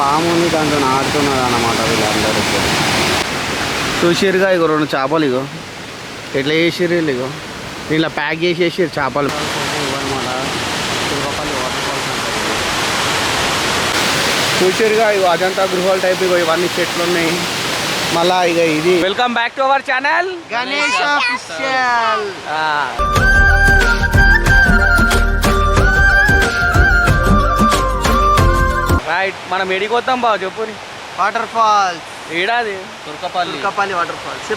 పాము ఉంది దాంట్లో ఆడుతున్నారు అన్నమాట వీళ్ళందరూ చూసిరుగా ఇగో రెండు చేపలు ఇగో. ఎట్లా చేసిర్రు వీళ్ళు ఇగో? దీంట్లో ప్యాక్ చేసేసారు చేపలు. చూసిరుగా ఇగో అజంతా గృహాల టైప్ ఇగో ఇవన్నీ చెట్లు ఉన్నాయి. మళ్ళా ఇక ఇది. Welcome back to our channel Ganesh right మనం ఎడికొద్దాం బావ చెప్పు వాటర్ ఫాల్స్ ఏడాది? తుర్కపల్లి తుర్కపల్లి వాటర్ ఫాల్స్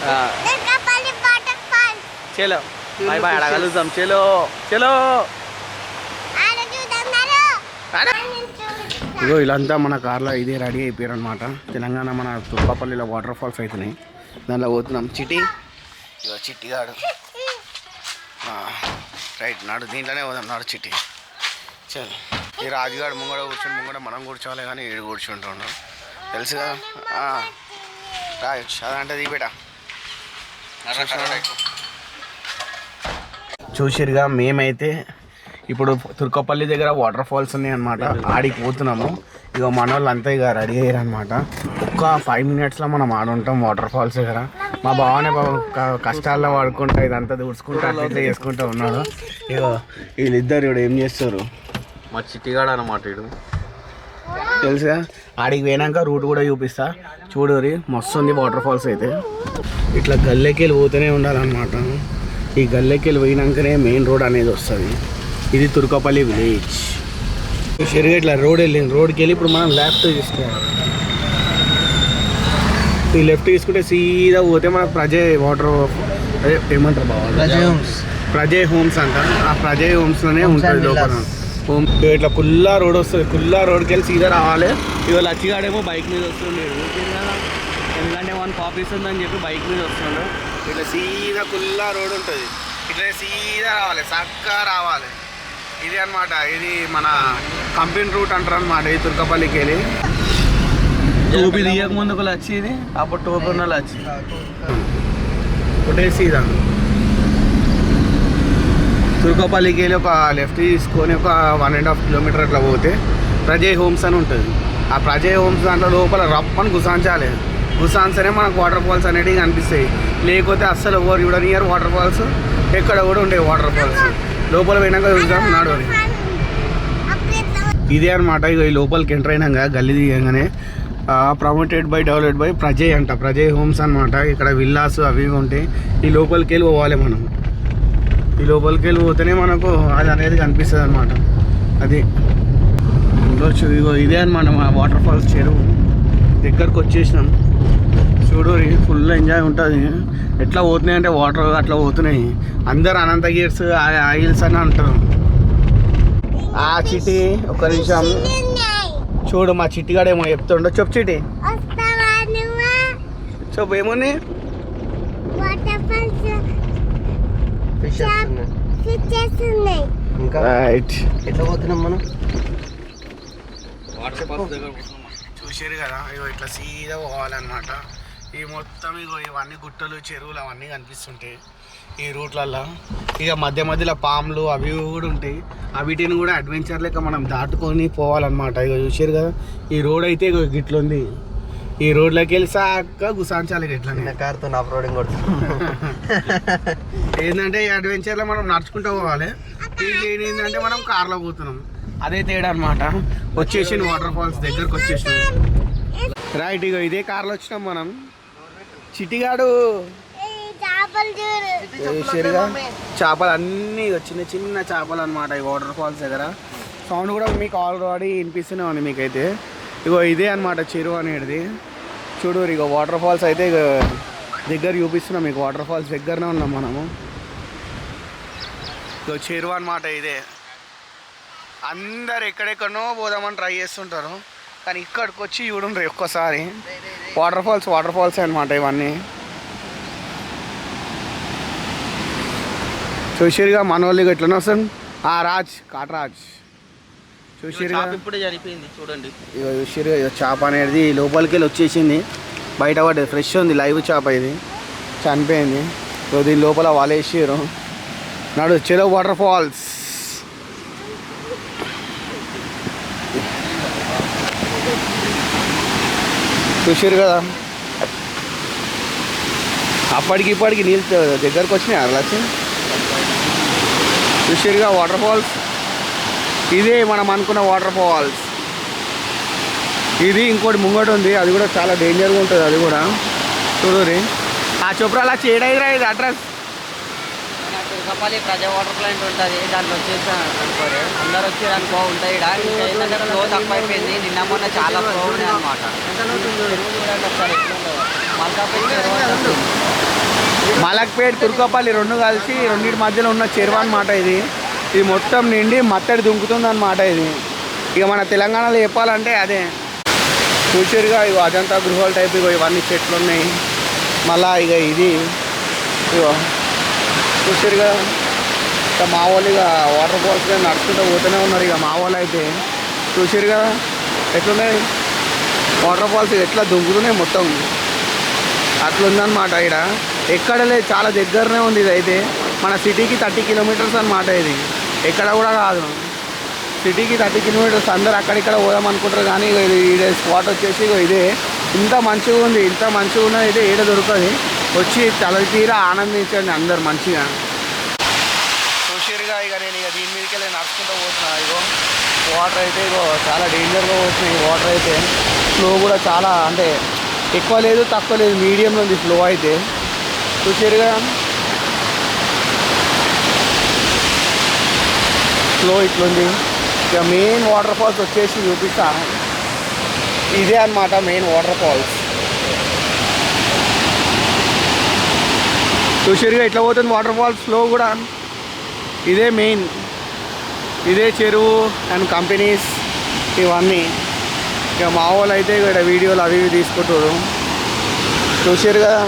చలో. బాయ్ బాయ్ కలుద్దాం చలో చలో. ఇగో వీళ్ళంతా మన కార్లో ఇదే రెడీ అయిపోయారు అనమాట తెలంగాణ మన తుర్కపల్లిలో వాటర్ ఫాల్స్ అవుతున్నాయి దానిలో పోతున్నాం. చిటి ఇగో చిట్టిగాడు ఆ, రైట్ నాడు దీంట్లోనే పోదాం. నాడు చిట్టి. చల్. ఈ రాజుగాడు ముంగడ కూర్చొని ముంగడ మనం కూర్చోవాలి కానీ ఏడు కూర్చుంటున్నాం తెలుసు కదా? రైట్ అదంటే దిగిపెట్టా చూసిరుగా మేమైతే ఇప్పుడు తుర్కపల్లి దగ్గర వాటర్ ఫాల్స్ ఉన్నాయి అనమాట ఆడికి పోతున్నాము. ఇక మన వాళ్ళు అంతా ఇక రెడీ అయ్యారు అనమాట ఒక్క ఫైవ్ మినిట్స్లో మనం ఆడుంటాం వాటర్ ఫాల్స్ దగ్గర. మా బావనే కష్టాల్లో వాడుకుంటా ఇదంతా దూడ్చుకుంటా అట్లా చేసుకుంటూ ఉన్నాడు. ఇక వీళ్ళిద్దరు ఇప్పుడు ఏం చేస్తారు? మా చిట్టిగాడు అన్నమాట ఇడు తెలుసుగా? ఆడికి పోయినాక రూట్ కూడా చూపిస్తా. చూడరి మస్తు ఉంది వాటర్ ఫాల్స్ అయితే. ఇట్లా గల్లెకి వెళ్ళి పోతూనే ఉండాలన్నమాట. ఈ గల్లెకి వెళ్ళి పోయినాకనే మెయిన్ రోడ్ అనేది వస్తుంది. ఇది తుర్కపల్లి విలేజ్. సరిగా ఇట్లా రోడ్ వెళ్ళింది. రోడ్కి వెళ్ళి ఇప్పుడు మనం లెఫ్ట్ తీసుకోవాలి ఈ లెఫ్ట్ తీసుకుంటే సీదా పోతే మనకు ప్రజయ్ వాటర్ అదే ఏమంటారు బాబా ప్రజయ్ హోమ్స్ అంట. ఆ ప్రజయ్ హోమ్స్లోనే ఉంటుంది లోపల. ఇట్లా కుల్లా రోడ్ వస్తుంది. కుల్లా రోడ్కి వెళ్ళి సీదా రావాలి. ఇవాళ అచ్చిగాడేమో బైక్ మీద వస్తుండేడు ఎందుకంటే వన్ కాపీస్ ఉందని చెప్పి బైక్ మీద వస్తుండు. ఇట్లా సీదా కుల్లా రోడ్ ఉంటుంది. ఇట్లా సీదా రావాలి. చక్కగా రావాలి. ఇది అన్నమాట. ఇది మన కంపెనీ రూట్ అంటారు అనమాట ఈ తుర్కపల్లికి వెళ్ళి. టోపీ తీయక ముందు ఒకళ్ళు వచ్చేది అప్పుడు టోపీ ఉన్న వచ్చి ఒకటే సీదా. తుర్కపల్లికి వెళ్ళి ఒక లెఫ్ట్ తీసుకొని ఒక వన్ అండ్ హాఫ్ కిలోమీటర్ అట్లా పోతే ప్రజయ్ హోమ్స్ అని ఉంటుంది. ఆ ప్రజయ్ హోమ్స్ దాంట్లో లోపల రప్పని గుసాంచాలి. గుసాన్సనే మనకు వాటర్ ఫాల్స్ అనేటివి కనిపిస్తాయి. లేకపోతే అస్సలు ఎవరు చూడనియరు వాటర్ ఫాల్స్ ఎక్కడ కూడా ఉండేవి వాటర్ ఫాల్స్ లోపల పోయినాక చూద్దాం నాడు అని. ఇదే అనమాట ఇక ఈ లోపలికి ఎంటర్ అయినాక గల్లీ దిగంగానే promoted by developed by Prajay అంట. ప్రజయ్ హోమ్స్ అనమాట ఇక్కడ విల్లాస్ అవి ఉంటాయి ఈ లోపలికి వెళ్ళి పోవాలి మనం. ఈ లోపలికి వెళ్ళి పోతేనే మనకు అది అనేది కనిపిస్తుంది అనమాట అది ఉండొచ్చు. ఇగో ఇదే అనమాట మా వాటర్ ఫాల్స్ చెరువు. దగ్గరకు వచ్చేసినాం. చూడు ఫుల్ ఎంజాయ్ ఉంటుంది. ఎట్లా పోతున్నాయి అంటే వాటర్ అట్లా పోతున్నాయి. అందరు అనంత గేర్స్ ఆయిల్స్ అని అంటారు. ఆ చిటి ఒక నిమిషం. చూడు మా చిట్టిగాడేమో చెప్తుండో. చెప్పు చిటి చెప్పు ఇంకా రైట్ ఎట్లా పోతున్నాం మనం? చూసారు కదా ఇగో ఇట్లా సీదా పోవాలన్నమాట. ఈ మొత్తం ఇగో ఇవన్నీ గుట్టలు చెరువులు అవన్నీ కనిపిస్తుంటాయి ఈ రూట్లల్లో. ఇక మధ్య మధ్యలో పాములు అవి కూడా ఉంటాయి. వీటిని కూడా అడ్వెంచర్ లెక్క మనం దాటుకొని పోవాలన్నమాట. ఇక చూసారు కదా ఈ రోడ్ అయితే ఇగో గిట్లుంది. ఈ రోడ్లోకి వెళ్ళి సాక్క గుసాంచాలి ఇక చిన్న కార్తో ఆఫ్ రోడింగ్ కొడుతున్నాం ఏంటంటే ఈ అడ్వెంచర్లో మనం నడుచుకుంటూ పోవాలి. ఇది ఏంటంటే మనం కార్లో పోతున్నాం. అదే తేడా అనమాట వచ్చేసి వాటర్ ఫాల్స్ దగ్గరకు వచ్చేసినాం రైట్ ఇగో ఇదే కార్లో వచ్చినాం మనం. చిటిగాడు చేపలు అన్నీ ఇగో చిన్న చిన్న చేపలు అనమాట ఈ వాటర్ ఫాల్స్ దగ్గర. సౌండ్ కూడా మీకు ఆల్రెడీ వినిపిస్తూనే ఉంది మీకైతే. ఇగో ఇదే అనమాట చెరువు అనేది. చూడు ఇగో వాటర్ ఫాల్స్ అయితే ఇక దగ్గర చూపిస్తున్నాం మీకు వాటర్ ఫాల్స్ దగ్గరనే ఉన్నాం మనము. ఇగో చెరువు అనమాట ఇదే. అందరు ఎక్కడెక్కడనో పోదామని ట్రై చేస్తుంటారు. కానీ ఇక్కడికి వచ్చి చూడండి ఒక్కసారి. వాటర్ ఫాల్స్ వాటర్ ఫాల్స్ అనమాట ఇవన్నీ. చూసిరుగా మన వాళ్ళు ఎట్లనే వస్తుంది ఆ రాజ్ కాటరాజ్. చూసిరుగా ఇప్పుడే చనిపోయింది చూడండి. చూసిరుగా చేప అనేది లోపలికి వెళ్ళి వచ్చేసింది. బయట పడ్డది. ఫ్రెష్ ఉంది. లైవ్ చేప ఇది. చనిపోయింది. సో దీని లోపల వలేసారు నాడు చెలో వాటర్ ఫాల్స్. చూసారు కదా? అప్పటికి ఇప్పటికి నీళ్ళు దగ్గరకు వచ్చినాయి. అరలచ్చి చూసారుగా వాటర్ ఫాల్స్? ఇదే మనం అనుకున్న వాటర్ ఫాల్స్. ఇది ఇంకోటి ముంగట ఉంది. అది కూడా చాలా డేంజర్గా ఉంటుంది అది కూడా. చూడరి ఆ చొప్రాలా చేయడైరా ఇది అడ్రస్? తుర్కపల్లి ప్రజా వాటర్ ప్లాంట్ ఉంటుంది. దాంట్లో వచ్చేసాను అనుకోరు. అందరు వచ్చారు అనుకో ఉంటాయి ఈడ. ఇంకా ఏంటంటే ఫ్లో తక్కువ అయిపోయింది నిన్న మొన్న చాలా ఫ్లో ఉన్నాయి అనమాట. మలక్పేట్ తుర్కపల్లి రెండు కలిసి రెండింటి మధ్యలో ఉన్న చెరువు అనమాట ఇది. ఇది మొత్తం నిండి మత్తడి దుంకుతుంది అనమాట ఇది. ఇక మన తెలంగాణలో చెప్పాలంటే అదే. ఫ్యూచర్గా ఇవి అజంతా గృహాల టైప్ ఇగో ఇవన్నీ చెట్లు ఉన్నాయి మళ్ళా ఇక ఇది ఇగో ఫ్యూచర్గా ఇక మా వాళ్ళు ఇక వాటర్ ఫాల్స్ నడుచుకుంటూ పోతూనే ఉన్నారు ఇక మా వాళ్ళు అయితే. చూసారుగా ఎట్లున్నాయి? వాటర్ ఫాల్స్ ఎట్లా దుంకుతున్నాయి మొత్తం? అట్లుందనమాట ఇక్కడ ఎక్కడలే చాలా దగ్గరనే ఉంది ఇది అయితే మన సిటీకి థర్టీ కిలోమీటర్స్ అన్నమాట ఇది. ఎక్కడ కూడా కాదు సిటీకి థర్టీ కిలోమీటర్స్ అందరు అక్కడిక్కడ పోదాం అనుకుంటారు కానీ ఇక ఇది స్పాట్ వచ్చేసి ఇగో ఇదే. ఇంత మంచిగా ఉంది ఇంత మంచిగా ఉన్నది అయితే ఏడ దొరకదు వచ్చి తల తీరా ఆనందించండి అందరు మంచిగా. చూసిరుగా ఇక నేను ఇక దీని మీదకి వెళ్ళి నడుచుకుంటూ పోతున్నా ఇగో. వాటర్ అయితే ఇగో చాలా డేంజర్గా పోతున్నాయి వాటర్ అయితే. ఫ్లో కూడా చాలా అంటే ఎక్కువ లేదు తక్కువ లేదు మీడియంలో ఉంది ఫ్లో అయితే. చూసారుగా ఫ్లో ఇట్లుంది. ఇక మెయిన్ వాటర్ ఫాల్స్ వచ్చేసి చూపిస్తా. ఇదే అన్నమాట మెయిన్ వాటర్ ఫాల్స్ చూసారుగా ఇట్లా పోతుంది వాటర్ ఫాల్స్లో కూడా. ఇదే మెయిన్ ఇదే చెరువు అండ్ కంపెనీస్ ఇవన్నీ. ఇక మా వాళ్ళు అయితే ఇక్కడ వీడియోలు అవి ఇవి తీసుకుంటారు చూసారు కదా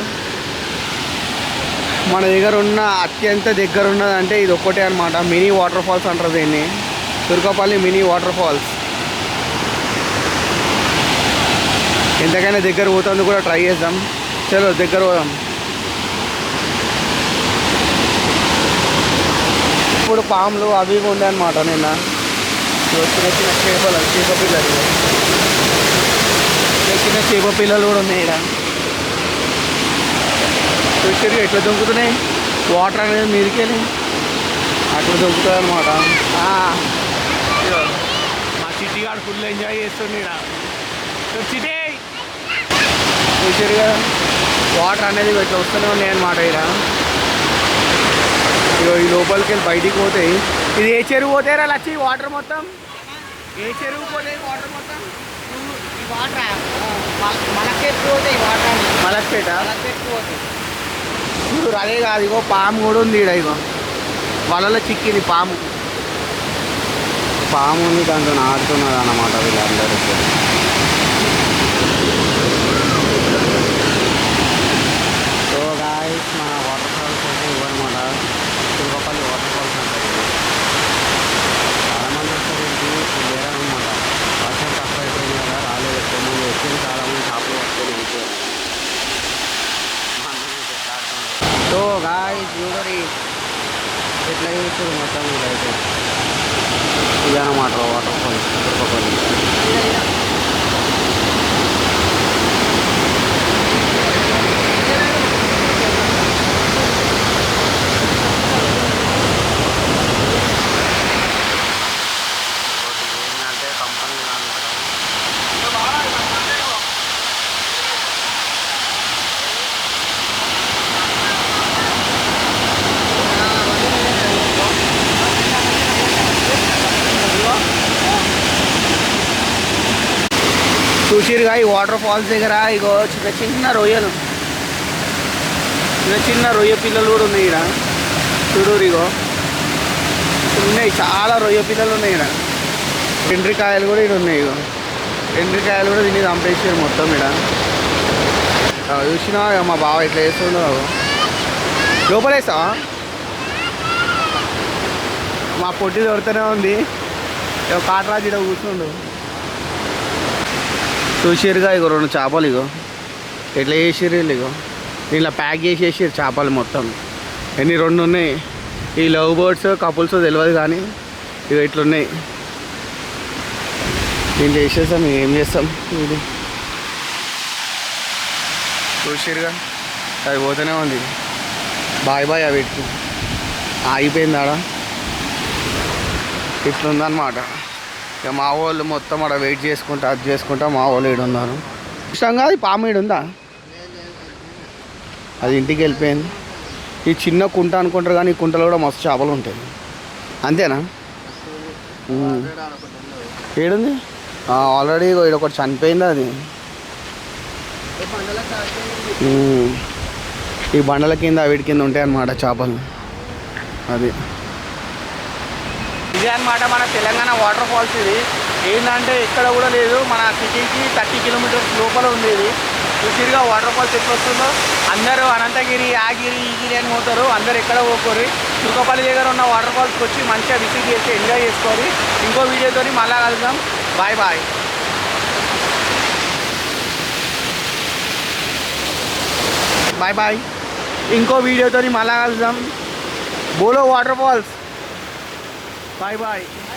మన దగ్గర ఉన్న అత్యంత దగ్గర ఉన్నదంటే ఇది ఒక్కటే అనమాట మినీ వాటర్ ఫాల్స్ అంటారు దీన్ని. Turkapalli mini waterfalls. ఎంతకైనా దగ్గర పోతుంది కూడా ట్రై చేద్దాం. చలో దగ్గర పోదాం. ఇప్పుడు పాములు అవి ఉండే అనమాట నిన్న. చిన్న చిన్న చేపలు చేప పిల్లలు. చిన్న చిన్న చేప పిల్లలు కూడా ఉన్నాయి ఇక్కడ చూసారు ఎట్లా దొంకుతున్నాయి వాటర్ అనేది మీదకెళ్ళి అట్లా దొంకుతుంది అనమాట గారు ఫుల్ ఎంజాయ్ చేస్తుంది కదా. వాటర్ అనేది ఇట్లా వస్తూనే ఉన్నాయి అనమాట ఇక్కడ ఇగో ఈ లోపలికి వెళ్ళి బయటికి పోతాయి ఇది ఏ చెరువు పోతారా లచ్చి వాటర్ మొత్తం? ఏ చెరువు పోతాయి వాటర్ మొత్తం? ఈ వాటర్ మనకెత్తు పోతాయి వాటర్ మలక్పేట? పోతాయి చూడు అదే కాదు ఇగో పాము కూడా ఉంది ఈడ ఇగో. వలలో చిక్కింది పాము. పాము ఉంది దాంతో ఆడుతున్నారు అన్నమాట వీళ్ళందరూ. సో గాయస్ మన వాటర్ ఫాల్స్ అయితే ఇవ్వనమాట. తిరుపతి వాటర్ ఫాల్స్ అంటారు చాలామంది వస్తారు ఇంటికి ఇప్పుడు వర్షం తక్కువ అయిపోయింది కదా రాలేదు. ఎక్కువ మంది వచ్చింది చాలామంది షాపులు పట్టుకొని వెళ్ళిపోయారు. సో గాయస్ చూడరి ఎట్లా చేస్తారు మొత్తం ఇదైతే ఇదన్నమాట వాటర్ ఫాల్స్ చూసిరుగా ఈ వాటర్ ఫాల్స్ దగ్గర ఇగో చిన్న చిన్న రొయ్యలు. చిన్న చిన్న రొయ్య పిల్లలు కూడా ఉన్నాయి ఇక్కడ చూడూరు ఇగో. ఉన్నాయి చాలా రొయ్య పిల్లలు ఉన్నాయి ఇక్కడ ఎండ్రికాయలు కూడా ఇక్కడ ఉన్నాయి ఇగో. ఎండ్రికాయలు కూడా తిని చంపేసారు మొత్తం ఇక్కడ చూసినా మా బావ ఇట్లా వేస్తుండో లోపలేస్తావా? మా పొట్టి దొరుకుతూనే ఉంది. ఇగో కాటరాజు ఇక్కడ కూర్చుండు. చూసిరుగా ఇగో రెండు చేపలు ఇగో. ఎట్లా చేసిర్రు ఇగో? దీంట్లో ప్యాక్ చేసేసారు చేపలు మొత్తం. ఎన్ని రెండు ఉన్నాయి? ఈ లవ్ బర్డ్స్ కపుల్స్ తెలియదు కానీ ఇవి ఇట్లున్నాయి. దీంట్లో వేసేస్తాం ఏం చేస్తాం? ఇది. చూసిరుగా అది పోతూనే ఉంది. బాయ్ బాయ్ అవి ఇట్టు ఆగిపోయింది ఆడ. ఇట్లుందనమాట ఇక మా వాళ్ళు మొత్తం అక్కడ వెయిట్ చేసుకుంటా అది చేసుకుంటా మా వాళ్ళు ఈడు ఉన్నారు. ఇష్టంగా అది పాము ఈడు ఉందా? అది ఇంటికి వెళ్ళిపోయింది. ఈ చిన్న కుంట అనుకుంటారు కానీ ఈ కుంటలో కూడా మస్తు చేపలు ఉంటాయి. అంతేనా? ఏడుంది? ఆల్రెడీ ఇక్కడ ఒకటి చనిపోయింది అది. ఈ బండల కింద వీడి కింద ఉంటాయి అన్నమాట చేపలు. అది. ఇదే అనమాట మన తెలంగాణ వాటర్ ఫాల్స్ ఇది. ఏంటంటే ఎక్కడ కూడా లేదు. మన సిటీకి థర్టీ కిలోమీటర్స్ లోపల ఉంది ఇది చూసిరుగా వాటర్ ఫాల్స్ ఎప్పుడు వస్తుందో అందరూ అనంతగిరి ఆగిరి ఈగిరి అని పోతారు. అందరు ఎక్కడ పోకోరు. చుక్కపల్లి దగ్గర ఉన్న వాటర్ ఫాల్స్కి వచ్చి మంచిగా విజిట్ చేసి ఎంజాయ్ చేసుకోవాలి. ఇంకో వీడియోతో మళ్ళా కలుద్దాం. Bye bye. Bye bye. ఇంకో వీడియోతో మళ్ళా కలుద్దాం. బోలో water falls. Bye bye bye